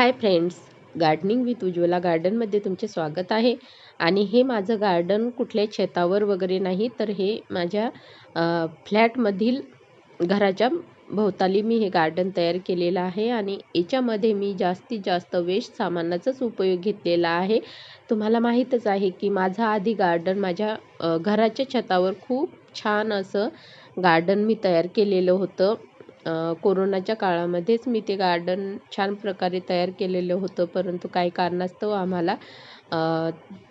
Hi friends gardening with Ujjwala गार्डनमध्ये तुमचे स्वागत आहे. आणि हे माझं गार्डन कुठल्या छतावर वगैरे नाही तर हे माझ्या फ्लॅटमधील घराच्या भोवताली मी हे गार्डन तयार केलेलं आहे. आणि याच्यामध्ये मी जास्तीत जास्त वेस्ट सामानाचाच उपयोग घेतलेला आहे. तुम्हाला माहीतच आहे की माझं आधी गार्डन माझ्या घराच्या छतावर खूप छान असं गार्डन मी तयार केलेलं होतं. कोरोनाच्या काळामध्येच मी ते गार्डन छान प्रकारे तयार केलेलं होतं. परंतु काही कारणास्तव आम्हाला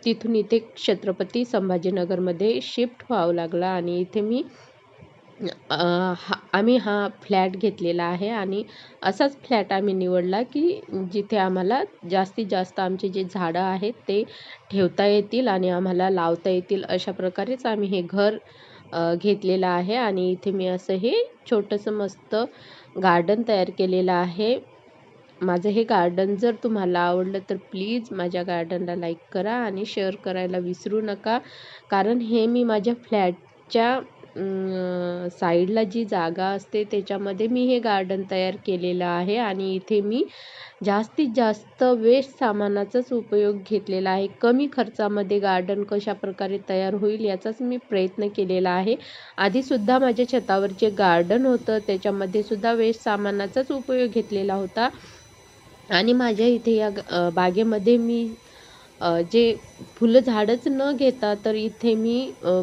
तिथून इथे छत्रपती संभाजीनगरमध्ये शिफ्ट व्हावं लागलं आणि इथे मी हा आम्ही हा फ्लॅट घेतलेला आहे आणि असाच फ्लॅट आम्ही निवडला की जिथे आम्हाला जास्तीत जास्त आमचे जे झाडं आहेत ते ठेवता येतील आणि आम्हाला लावता येतील. अशा प्रकारेच आम्ही हे घर घेतलेलं आहे आणि इथे मी असं हे छोटंसं मस्त गार्डन तयार केलेलं आहे. माझं हे गार्डन जर तुम्हाला आवडलं तर प्लीज माझ्या गार्डनला लाईक करा आणि शेअर करायला विसरू नका. कारण हे मी माझ्या फ्लॅटच्या साईडला जी जागा असते त्याच्यामध्ये मी हे गार्डन तयार केलेलं आहे आणि इथे मी जास्तीत जास्त वेस्ट सामानाचाच उपयोग घेतलेला आहे. कमी खर्चामध्ये गार्डन कशाप्रकारे तयार होईल याचाच मी प्रयत्न केलेला आहे. आधीसुद्धा माझ्या छतावर जे गार्डन होतं त्याच्यामध्ये सुद्धा वेस्ट सामानाचाच उपयोग घेतलेला होता. आणि माझ्या इथे या बागेमध्ये मी जे फुलं झाडच न घेता तर इथे मी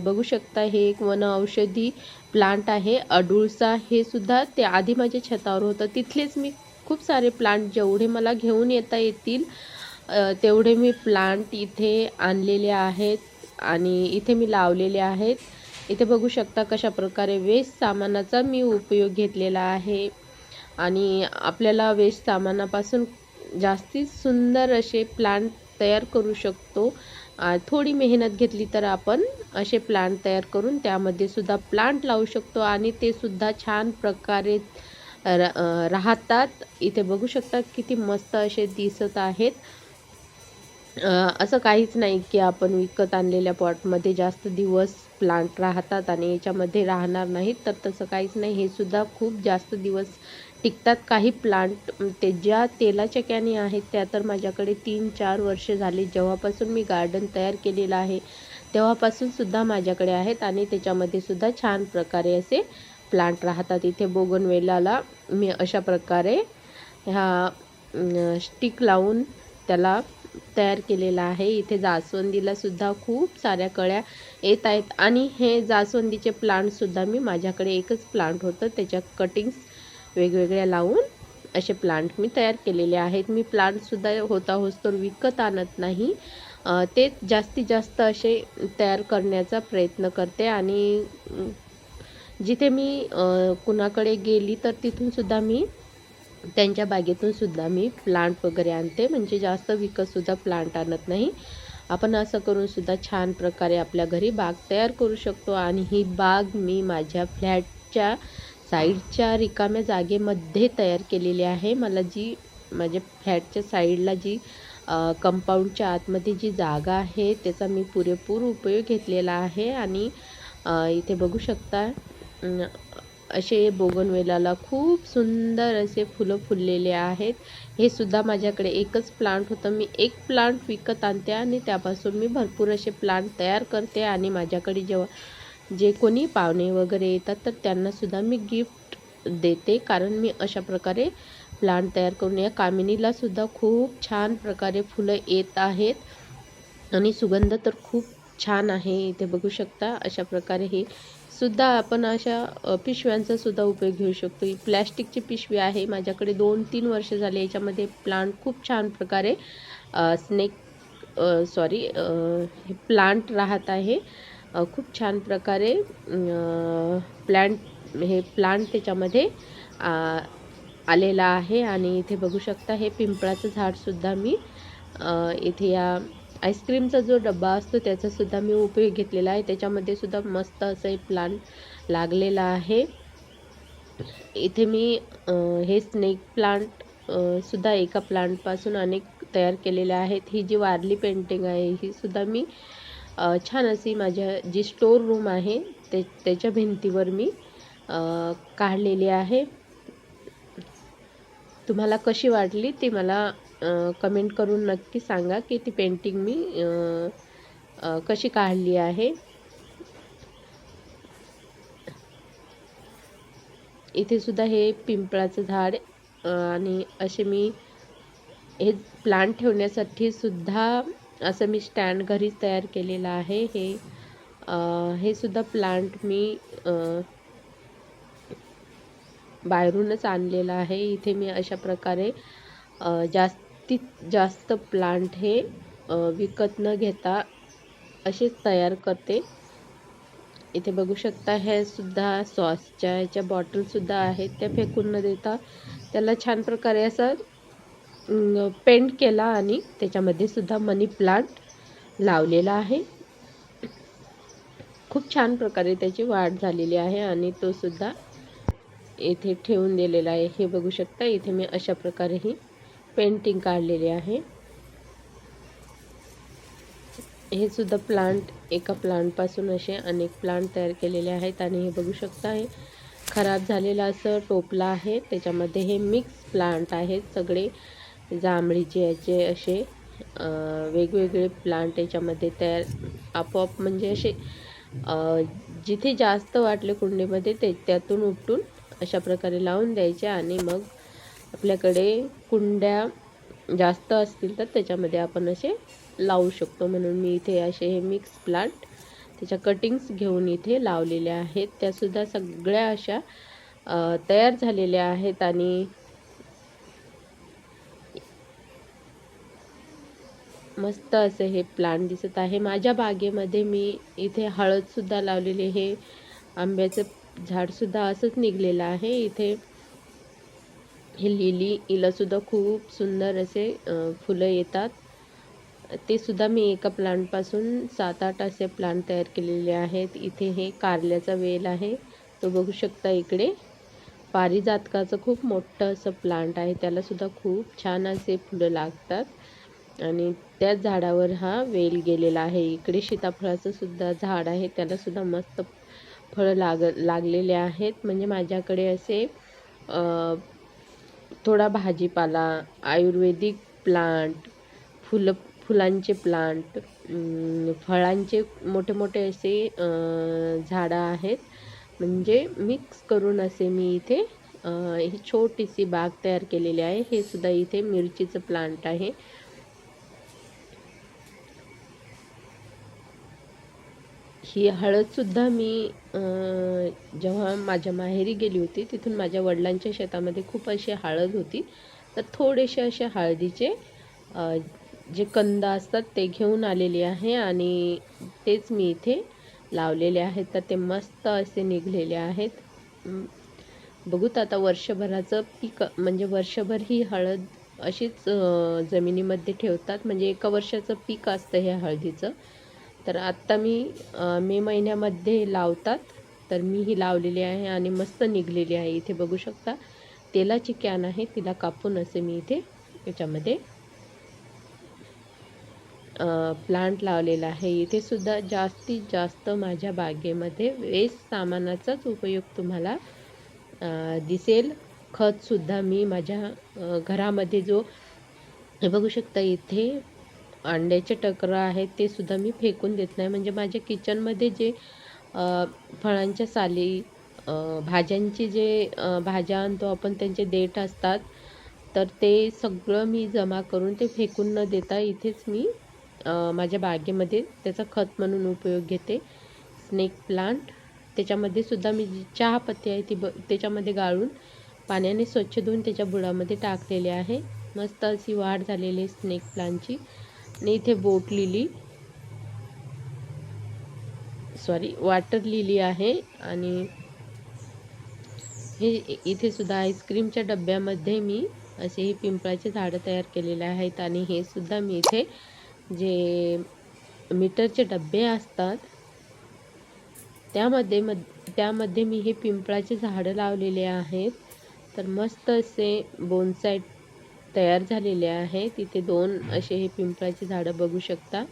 बघू शकता हे एक वन औषधी प्लांट आहे. अडुळसा हे सुद्धा ते आधी माझ्या छतावर होतं. तिथलेच मी खूप सारे प्लांट जेवढे मला घेऊन येता येतील तेवढे मी प्लांट इथे आणलेले आहेत आणि इथे मी लावलेले आहेत. इथे बघू शकता कशा प्रकारे वेस्ट सामानाचा मी उपयोग घेतलेला आहे. आणि आपल्याला वेस्ट सामानापासून जास्तीत सुंदर असे प्लांट तयार करू शकतो. थोडी मेहनत घेतली तर आपण असे प्लांट तयार करून त्यामध्ये सुद्धा प्लांट लावू शकतो आणि ते सुद्धा छान प्रकारे राहतात. इथे बघू शकता किती मस्त असे दिसत आहेत. असं काहीच नाही की आपण विकत आणलेल्या पॉटमध्ये जास्त दिवस प्लांट राहतात आणि याच्यामध्ये राहणार नाहीत. तर तसं काहीच नाही. हे सुद्धा खूप जास्त दिवस टिकतात काही प्लांट. ते ज्या तेलाच्या कॅनी आहेत त्या तर माझ्याकडे तीन चार वर्षे झाली. जेव्हापासून मी गार्डन तयार केलेलं आहे तेव्हापासून सुद्धा माझ्याकडे आहेत आणि त्याच्यामध्ये सुद्धा छान प्रकारे असे प्लांट राहतात. इथे बोगनवेलाला मी अशा प्रकारे ह्या स्टिक लावून त्याला तयार केलेला आहे. इथे जास्वंदीला सुद्धा खूप साऱ्या कळ्या येत आहेत. आणि हे जास्वंदीचे प्लांटसुद्धा मी माझ्याकडे एकच प्लांट होतं. त्याच्या कटिंग्स वेगवेगळ्या लावून असे प्लांट मी तयार केलेले आहेत. मी प्लांटसुद्धा होता होस्तोवर विकत आणत नाही. ते जास्तीत जास्त असे तयार करण्याचा प्रयत्न करते आणि जिथे मी कुणाकडे गेली तर तिथूनसुद्धा मी त्यांच्या बागेतून सुद्धा मी प्लांट वगैरे आणते. म्हणजे जास्त विकतसुद्धा प्लांट आणत नाही. आपण असं करूनसुद्धा छान प्रकारे आपल्या घरी बाग तयार करू शकतो. आणि ही बाग मी माझ्या फ्लॅटच्या साईडच्या रिकाम्या जागेमध्ये तयार केलेली आहे. मला जी माझ्या फ्लॅटच्या साईडला जी कंपाऊंडच्या आतमध्ये जी जागा आहे त्याचा मी पुरेपूर उपयोग घेतलेला आहे. आणि इथे बघू शकता असे बोगनवेलाला खूप सुंदर असे फुलं फुललेले आहेत. हे सुद्धा माझ्याकडे एकच प्लांट होतं. मी एक प्लांट विकत आणते आणि त्यापासून मी भरपूर असे प्लांट तयार करते. आणि माझ्याकडे जेव्हा जे कोणी पाहुणे वगैरे येतात तर त्यांनासुद्धा मी गिफ्ट देते. कारण मी अशा प्रकारे प्लांट तयार करून या कामिनीलासुद्धा खूप छान प्रकारे फुलं येत आहेत. आणि सुगंध तर खूप छान आहे इथे बघू शकता. अशा प्रकारे हे सुद्धा आपण अशा पिशव्यांचासुद्धा पिशव्यांचा सुद्धा उपयोग घेऊ शकतो. ही प्लॅस्टिकची पिशवी आहे. माझ्याकडे दोन तीन वर्ष झाले याच्यामध्ये प्लांट खूप छान प्रकारे स्नेक सॉरी हे प्लांट राहत आहे. खूप छान प्रकारे प्लांट हे प्लांट त्याच्यामध्ये आ, आलेला आहे आणि इथे बघू शकता हे पिंपळाचं झाडसुद्धा मी इथे या आईस्क्रीमचा जो डब्बा असतो त्याचासुद्धा मी उपयोग घेतलेला आहे. त्याच्यामध्ये सुद्धा मस्त असं हे प्लांट लागलेला आहे. इथे मी हे स्नेक प्लांट सुद्धा एका प्लांटपासून अनेक तयार केलेले आहेत. ही जी वारली पेंटिंग आहे ही सुद्धा मी छान अशी माझ्या जी स्टोर रूम आहे ते त्याच्या भिंतीवर मी काढलेली आहे. तुम्हाला कशी वाटली ती मला कमेंट करून नक्की सांगा की ती पेंटिंग मी कशी काढली आहे. इथे सुद्धा हे पिंपळाचं झाड आणि असे मी हे प्लांट ठेवण्यासाठी सुद्धा असं मी स्टँड घरीच तयार केलेलं आहे. हे हे सुद्धा प्लांट मी बाहेरूनच आणलेलं आहे. इथे मी अशा प्रकारे जास्तीत जास्त प्लांट हे विकत न घेता असेच तयार करते. इथे बघू शकता हे सुद्धा सॉसच्या ह्याच्या बॉटलसुद्धा आहेत. त्या फेकून न देता त्याला छान प्रकारे असं पेंट केला आणि त्याच्यामध्ये सुद्धा मनी प्लांट लावलेला आहे. खूप छान प्रकारे त्याची वाढ झालेली आहे आणि तो सुद्धा इथे ठेवून दिलेला आहे. हे बघू शकता इथे मी अशा प्रकारे ही पेंटिंग काढलेली आहे. हे सुद्धा प्लांट एका प्लांटपासून असे अनेक प्लांट तयार केलेले आहेत आणि हे बघू शकता हे खराब झालेलं असं टोपलं आहे. त्याच्यामध्ये हे मिक्स प्लांट आहेत सगळे. जांभळीचे याचे असे वेगवेगळे प्लांट याच्यामध्ये तयार आपोआप म्हणजे असे जिथे जास्त वाटले कुंडीमध्ये ते त्यातून उपटून अशा प्रकारे लावून द्यायचे आणि मग आपल्याकडे कुंड्या जास्त असतील तर त्याच्यामध्ये आपण असे लावू शकतो. म्हणून मी इथे असे हे मिक्स प्लांट त्याच्या कटिंग्स घेऊन इथे लावलेल्या आहेत. त्यासुद्धा सगळ्या अशा तयार झालेल्या आहेत आणि मस्त असं हे प्लांट दिसत आहे. माझ्या बागेमध्ये मी इथे हळदसुद्धा लावलेले हे आंब्याचं झाडसुद्धा असंच निघलेलं आहे. इथे हे लिली हिलासुद्धा खूप सुंदर असे फुलं येतात. ते सुद्धा मी एका प्लांटपासून सात आठ असे प्लांट तयार केलेले आहेत. इथे हे कारल्याचा वेल आहे. तो बघू शकता इकडे. पारिजातकाचं खूप मोठं असं प्लांट आहे. त्यालासुद्धा खूप छान असे फुलं लागतात. आणि त्याच झाडावर हा वेल गेलेला आहे. इकडे सीताफळाचं सुद्धा झाड आहे. त्यालासुद्धा मस्त फळं लाग लागलेले आहेत. म्हणजे माझ्याकडे असे थोडा भाजीपाला आयुर्वेदिक प्लांट फुलं फुलांचे प्लांट फळांचे मोठे मोठे असे झाडं आहेत. म्हणजे मिक्स करून असे मी इथे ही छोटीशी बाग तयार केलेली आहे. हे सुद्धा इथे मिरचीचं प्लांट आहे. ही हळदसुद्धा मी जेव्हा माझ्या माहेरी गेली होती तिथून माझ्या वडिलांच्या शेतामध्ये खूप अशी हळद होती. तर थोडेसे असे हळदीचे जे कंद असतात ते घेऊन आलेले आहे आणि तेच मी इथे लावलेले आहेत. तर ते मस्त असे निघलेले आहेत. बघूत आता वर्षभराचं पीक म्हणजे वर्षभर ही हळद अशीच जमिनीमध्ये ठेवतात. म्हणजे एका वर्षाचं पीक असतं हे हळदीचं. तर आत्ता मी मे महिन्यामध्ये लावतात. तर मी ही लावलेली आहे आणि मस्त निघलेली आहे. इथे बघू शकता तेलाची कॅन आहे. तिला कापून असे मी इथे याच्यामध्ये प्लांट लावलेला आहे. इथे सुद्धा जास्तीत जास्त माझ्या बागेमध्ये वेस्ट सामानाचाच उपयोग तुम्हाला दिसेल. खतसुद्धा मी माझ्या घरामध्ये जो बघू शकता इथे अंड्याचे टकरं आहेत ते सुद्धा मी फेकून देत नाही. म्हणजे माझ्या किचनमध्ये जे फळांच्या साली भाज्यांची जे भाज्या आणतो आपण त्यांचे देठ असतात तर ते सगळं मी जमा करून ते फेकून न देता इथेच मी माझ्या बागेमध्ये त्याचा खत म्हणून उपयोग घेते. Snake plant. त्याच्यामध्ये सुद्धा मी जी चहापत्ती आहे ती ब त्याच्यामध्ये गाळून पाण्याने स्वच्छ धुवून त्याच्या बुडामध्ये टाकलेले आहे. मस्त अशी वाढ झालेली स्नेक प्लांटची. आणि इथे boat lily sorry water lily आहे आणि हे इथे सुद्धा आईस्क्रीमच्या डब्यामध्ये मी असे हे पिंपळाचे झाडं तयार केलेले आहेत आणि हे सुद्धा मी इथे जे मीटरचे डबे असतात त्यामध्ये मध त्यामध्ये मी हे पिंपळाचे झाडं लावलेले आहेत. तर मस्त असे बोनसाईट तयार झालेले आहे. तिथे दोन असे हे पिंपळाचे झाडं बघू शकता.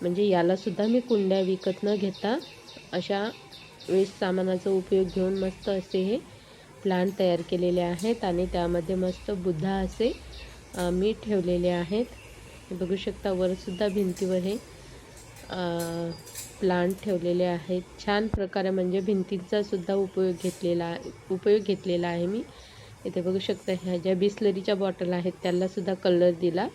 म्हणजे यालासुद्धा मी कुंड्या विकत न घेता अशा वेस्ट सामानाचा उपयोग घेऊन मस्त असे हे प्लांट तयार केलेले आहेत आणि त्यामध्ये मस्त बुद्धा असे मी ठेवलेले आहेत. बघू शकता वरसुद्धा भिंतीवर हे प्लांट ठेवलेले आहेत. छान प्रकारे म्हणजे भिंतींचासुद्धा उपयोग घेतलेला उपयोग घेतलेला आहे मी. इथे बघू शकता ह्या ज्या बिस्लरीच्या बॉटल आहेत त्याला सुद्धा कलर दिला.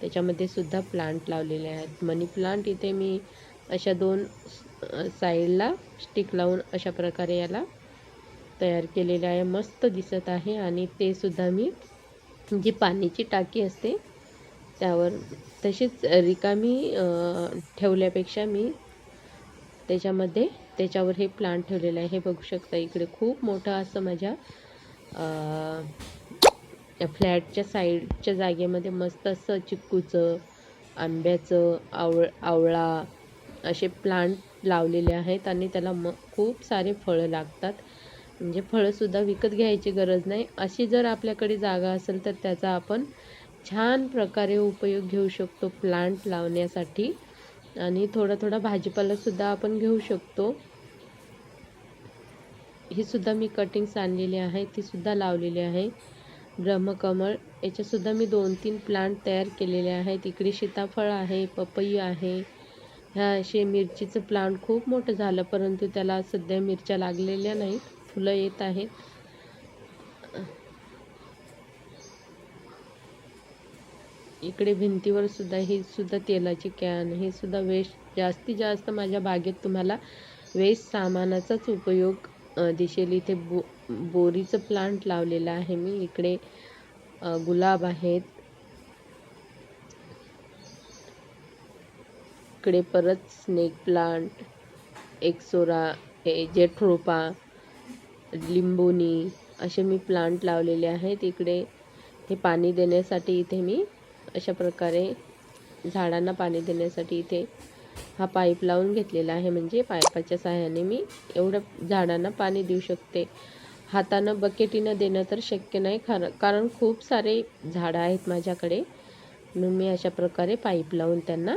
त्याच्यामध्ये सुद्धा प्लांट लावलेले आहेत. मनी प्लांट इथे मी अशा दोन साईडला स्टिक लावून अशा प्रकारे याला तयार केलेले आहे. मस्त दिसत आहे आणि ते सुद्धा मी जी पाण्याची टाकी असते त्यावर तशीच रिकामी ठेवल्यापेक्षा मी त्याच्यामध्ये त्याच्यावर हे प्लांट ठेवलेलं आहे. हे बघू शकता इकडे खूप मोठं असं माझ्या फ्लॅटच्या साईडच्या जागेमध्ये मस्त असं चिक्कूचं आंब्याचं आवळ आवळा असे प्लांट लावलेले आहेत आणि त्याला म खूप सारे फळं लागतात. म्हणजे फळंसुद्धा विकत घ्यायची गरज नाही. अशी जर आपल्याकडे जागा असेल तर त्याचा आपण छान प्रकारे उपयोग घेऊ शकतो प्लांट लावण्यासाठी. आणि थोडा थोडा भाजीपालासुद्धा आपण घेऊ शकतो. ही सुद्धा मी कटिंग्स आणलेली आहे ती सुद्धा लावलेली आहे. ब्रह्मकमळ याच्यासुद्धा मी दोन तीन प्लांट तयार केलेले आहेत. इकडे सीताफळ आहे पपई आहे. ह्या असे मिरचीचं प्लांट खूप मोठं झालं परंतु त्याला सध्या मिरच्या लागलेल्या नाहीत. फुलं येत आहेत. इकडे भिंतीवर सुद्धा ही सुद्धा तेलाची कॅन हे सुद्धा वेस्ट जास्तीत जास्त माझ्या बागेत तुम्हाला वेस्ट सामानाचाच उपयोग दिसेल इथे बो बोरीचं प्लांट लावलेलं आहे मी. इकडे गुलाब आहेत. इकडे परत स्नेक प्लांट एक्सोरा हे जेठरोपा लिंबोनी असे मी प्लांट लावलेले आहेत. इकडे हे पाणी देण्यासाठी इथे मी अशा प्रकारे झाडांना पाणी देण्यासाठी इथे हा पाईप लावून घेतलेला आहे. म्हणजे पाईपाच्या सहाय्याने मी एवढं झाडांना पाणी देऊ शकते. हातानं बकेटीनं देणं तर शक्य नाही. खरं कारण खूप सारे झाडं आहेत माझ्याकडे. म्हणून मी अशा प्रकारे पाईप लावून त्यांना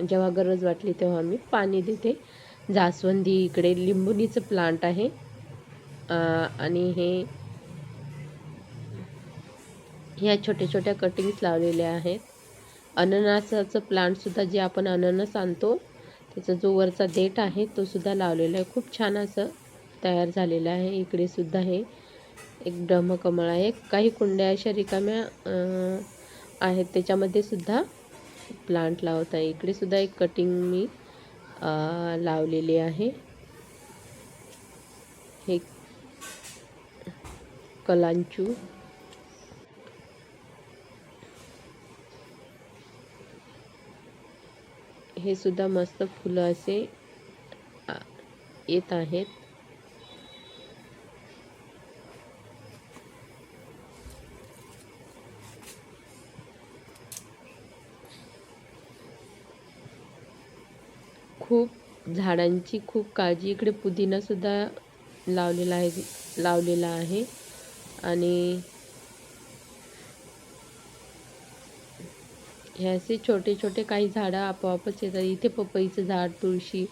जेव्हा गरज वाटली तेव्हा मी पाणी देते. जास्वंदी इकडे लिंबुनीचं प्लांट आहे. आणि हे ह्या छोट्या छोट्या कटिंग्स लावलेल्या आहेत. अननसाचं प्लांटसुद्धा जे आपण अननस आणतो त्याचा जो वरचा देठ आहे तो सुद्धा लावलेला आहे. खूप छान असं तयार झालेलं आहे. इकडे सुद्धा हे एक ब्रह्मकमळ आहे. काही कुंड्या अशा रिकाम्या आहेत. त्याच्यामध्ये सुद्धा प्लांट लावत आहे. इकडे सुद्धा एक कटिंग मी लावलेली आहे. हे कलांचू. हे सुद्धा मस्त फुलं असे येत आहेत. खूप झाडांची खूप काळजी इकडे पुदिनासुद्धा लावलेला आहे लावलेला आहे. आणि हे असे छोटे छोटे काही झाडं आपोआपच येतात. इथे पपईचं झाड तुळशी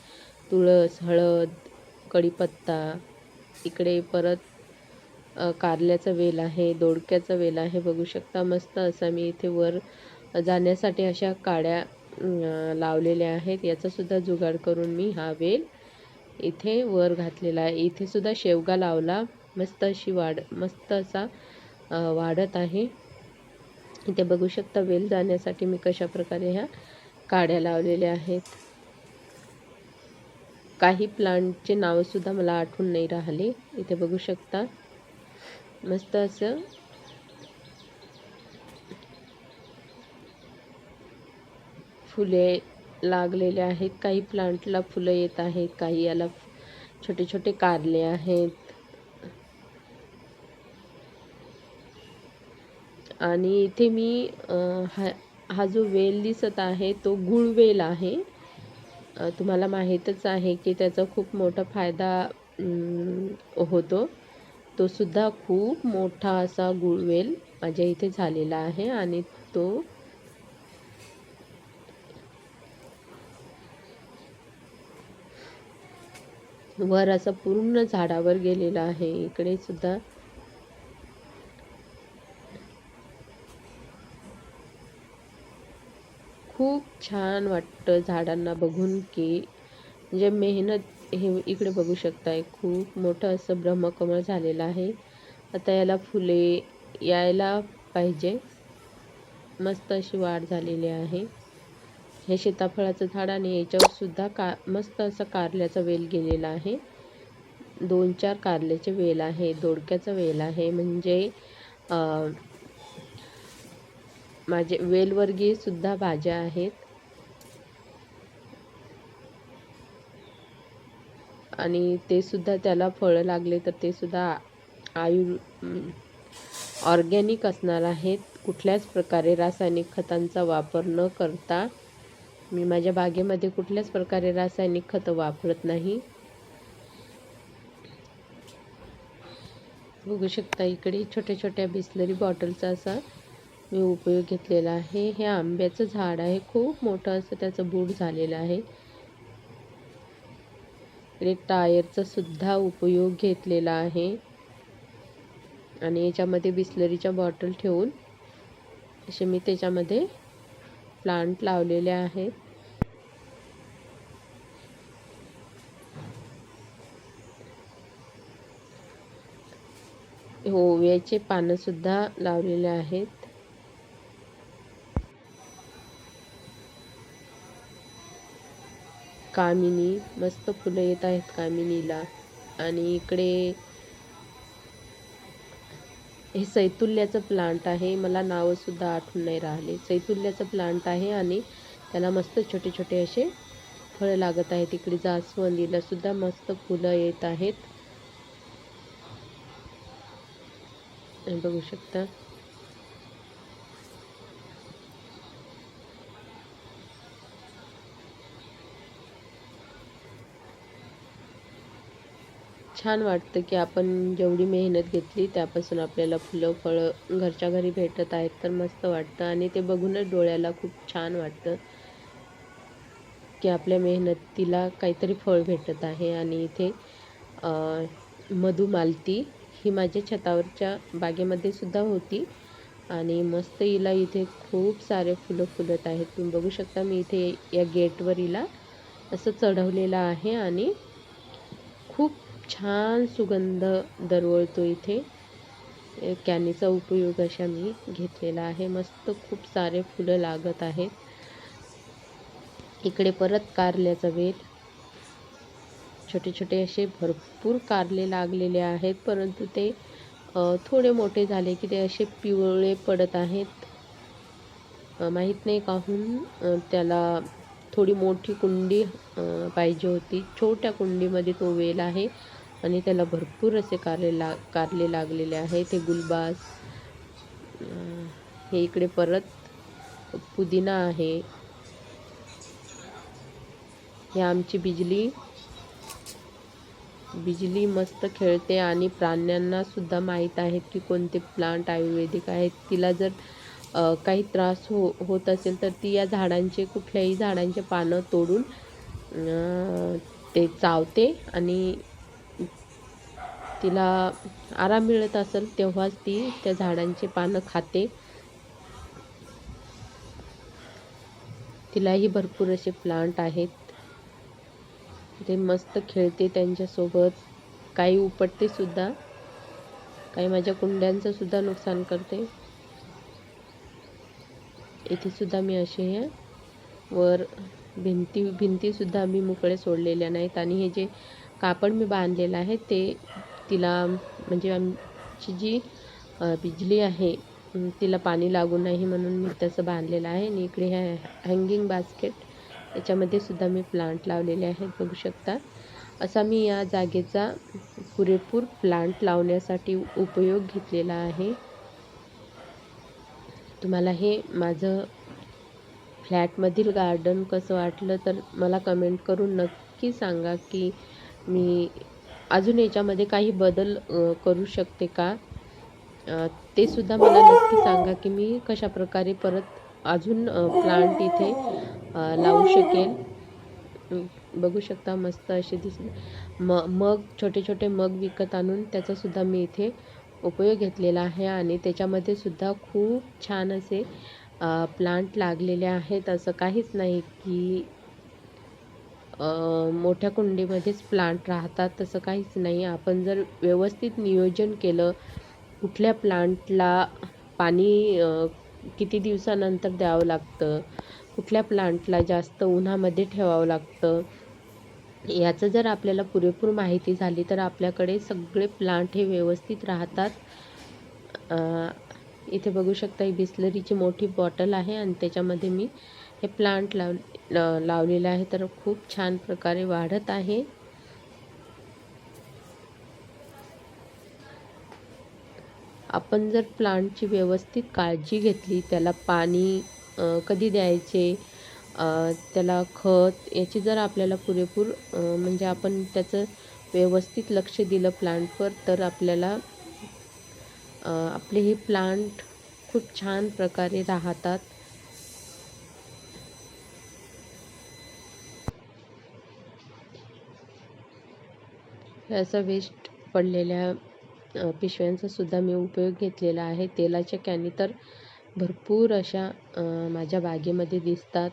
तुळस हळद कढीपत्ता इकडे परत कारल्याचा वेल आहे दोडक्याचा वेल आहे. बघू शकता मस्त असा मी इथे वर जाण्यासाठी अशा काड्या लावलेल्या आहेत. याचासुद्धा जुगाड करून मी हा वेल इथे वर घातलेला आहे. इथेसुद्धा शेवगा लावला. मस्त अशी वाढ मस्त असा वाढत आहे. इथे बघू शकता वेल जाण्यासाठी मी कशा प्रकारे ह्या काड्या लावलेल्या आहेत. काही प्लांटचे नावंसुद्धा मला आठवून नाही राहिले. इथे बघू शकता. मस्त असं फुले लागलेले आहेत. काही प्लांटला फुलं येत आहेत काही याला छोटे छोटे कारले आहेत. आणि इथे मी हा हा जो वेल दिसत आहे तो गुळवेल आहे. तुम्हाला माहीतच आहे की त्याचा खूप मोठा फायदा होतो. तो सुद्धा खूप मोठा असा गुळवेल माझ्या इथे झालेला आहे आणि तो वर असा पूर्ण झाडावर गेलेला आहे. इकडे सुद्धा खूप छान वाटतं झाडांना बघून की म्हणजे मेहनत हे इकडे बघू शकताय. खूप मोठं असं ब्रह्मकमळ झालेलं आहे. आता याला फुले यायला पाहिजे. मस्त अशी वाढ झालेली आहे. हे सीताफळाचं झाड आणि याच्यावर सुद्धा का मस्त असा कारल्याचा वेल गेलेला आहे. दोन चार कारल्याचे वेल आहे दोडक्याचा वेल आहे. म्हणजे माझे वेलवर्गीय सुद्धा भाज्या आहेत. आणि ते सुद्धा त्याला फळं लागले तर ते सुद्धा आयु ऑर्गॅनिक असणार आहेत. कुठल्याच प्रकारे रासायनिक खतांचा वापर न करता मी माझ्या बागेमध्ये कुठल्याच प्रकारे रासायनिक खतं वापरत नाही. बघू शकता इकडे छोट्या छोट्या बिसलरी बॉटलचा असा मी उपयोग घेतलेला आहे. हे आंब्याचं झाड आहे. खूप मोठं असं त्याचं बूड झालेलं आहे. इकडे टायरचा सुद्धा उपयोग घेतलेला आहे. आणि याच्यामध्ये बिस्लरीच्या बॉटल ठेवून असे मी त्याच्यामध्ये प्लांट लावलेले आहेत. ओव्याचे पानंसुद्धा लावलेले आहेत. कामिनी मस्त फुलं येत आहेत कामिनीला. आणि इकडे हे सैतुल्याचं प्लांट आहे. मला नावंसुद्धा आठवून नाही राहिले. सैतुल्याचं प्लांट आहे आणि त्याला मस्त छोटे छोटे असे फळं लागत आहेत. इकडे जास्वंदीला सुद्धा मस्त फुलं येत आहेत. बघू शकता. छान वाटतं की आपण जेवढी मेहनत घेतली त्यापासून आपल्याला फुलं फळं घरच्या घरी भेटत आहेत तर मस्त वाटतं आणि ते बघूनच डोळ्याला खूप छान वाटतं की आपल्या मेहनतीला काहीतरी फळ भेटत आहे आणि इथे मधुमालती ही माझ्या छतावरच्या बागेमध्ये सुद्धा होती आणि मस्त हिला इथे खूप सारे फुलं फुलत आहेत. तुम्ही बघू शकता मी इथे या गेटवर हिला असं चढवलेलं आहे आणि छान सुगंध दरवळतो इथे. कॅनीचा उपयोग अशा मी घेतलेला आहे. मस्त खूप सारे फुलं लागत आहेत. इकडे परत कारल्याचा वेल. छोटे छोटे असे भरपूर कारले लागलेले आहेत परंतु ते थोडे मोठे झाले की ते असे पिवळे पडत आहेत. माहीत नाही काहून त्याला थोडी मोठी कुंडी पाहिजे होती. छोट्या कुंडीमध्ये तो वेल आहे. आणि त्याला भरपूर असे कारले ला कारले लागलेले आहेत. हे गुलबास हे इकडे परत पुदिना आहे. हे आमची बिजली. बिजली मस्त खेळते आणि प्राण्यांना सुद्धा माहीत आहेत की कोणते प्लांट आयुर्वेदिक आहेत. तिला जर काही त्रास हो होत असेल तर ती या झाडांचे कुठल्याही झाडांचे पानं तोडून ते चावते आणि तिला आराम मिळत असेल तेव्हाच ती त्या झाडांचे पानं खाते. तिलाही भरपूर असे प्लांट आहेत. ते मस्त खेळते त्यांच्यासोबत. काही उपटते सुद्धा. काही माझ्या कुंड्यांचं सुद्धा नुकसान करते. इथे सुद्धा मी असे हे वर भिंती भिंतीसुद्धा मी मोकळे सोडलेल्या नाहीत. आणि हे जे कापड मी बांधलेलं आहे ते तिला म्हणजे आमची जी बिजली आहे तिला पाणी लागू नाही म्हणून मी तसं बांधलेलं आहे आणि इकडे ह्या हँगिंग बास्केट याच्यामध्ये सुद्धा मी प्लांट लावलेले आहेत बघू शकता. असा मी या जागेचा पुरेपूर प्लांट लावण्यासाठी उपयोग घेतलेला आहे. तुम्हाला हे माझं फ्लॅटमधील गार्डन कसं वाटलं तर मला कमेंट करून नक्की सांगा की मी अजून याच्यामध्ये काही बदल करू शकते का? ते सुद्धा मला नक्की सांगा की मी कशाप्रकारे परत अजून प्लांट इथे लावू शकेल बघू शकता मस्त असे दिस म मग छोटे छोटे मग विकत आणून त्याचासुद्धा मी इथे उपयोग घेतलेला आहे आणि त्याच्यामध्ये सुद्धा खूप छान असे प्लांट लागलेले आहेत. असं काहीच नाही की मोठ्या कुंडीमध्येच प्लांट राहतात तसं काहीच नाही आपण जर व्यवस्थित नियोजन केलं कुठल्या प्लांटला पाणी किती दिवसानंतर द्यावं लागतं कुठल्या प्लांटला जास्त उन्हामध्ये ठेवावं लागतं याचं जर आपल्याला पुरेपूर माहिती झाली तर आपल्याकडे सगळे प्लांट हे व्यवस्थित राहतात. इथे बघू शकता ही बिस्लरीची मोठी बॉटल आहे आणि त्याच्यामध्ये मी हे प्लांट लाव लावलेलं आहे तर खूप छान प्रकारे वाढत आहे. आपण जर प्लांटची व्यवस्थित काळजी घेतली त्याला पाणी कधी द्यायचे त्याला खत याची जर आपल्याला पुरेपूर म्हणजे आपण त्याचं व्यवस्थित लक्ष दिलं प्लांटवर तर आपल्याला आपले हे प्लांट खूप छान प्रकारे राहतात. असा वेस्ट पडलेल्या पिशव्यांचा सुद्धा मी उपयोग घेतलेला आहे. तेलाच्या कॅनी तर भरपूर अशा माझ्या बागेमध्ये दिसतात.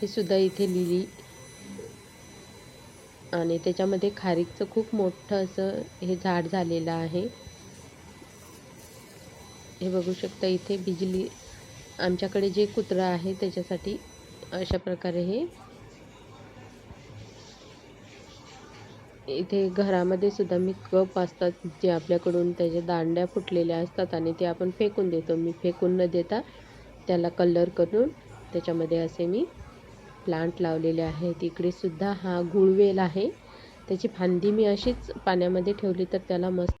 हे सुद्धा इथे लिहिली आणि त्याच्यामध्ये खारीकचं खूप मोठं असं हे झाड झालेलं आहे. हे बघू शकता इथे बिजली आमच्याकडे जे कुत्रा आहे त्याच्यासाठी अशा प्रकारे हे इथे घरामध्ये सुद्धा मी कप असतात जे आपल्याकडून त्याच्या दांड्या फुटलेल्या असतात आणि ते आपण फेकून देतो. मी फेकून न देता त्याला कलर करून त्याच्यामध्ये असे मी प्लांट लावलेले आहेत. इकडे सुद्धा हा गुळवेल आहे. त्याची फांदी मी अशीच पाण्यामध्ये ठेवली तर त्याला मस्त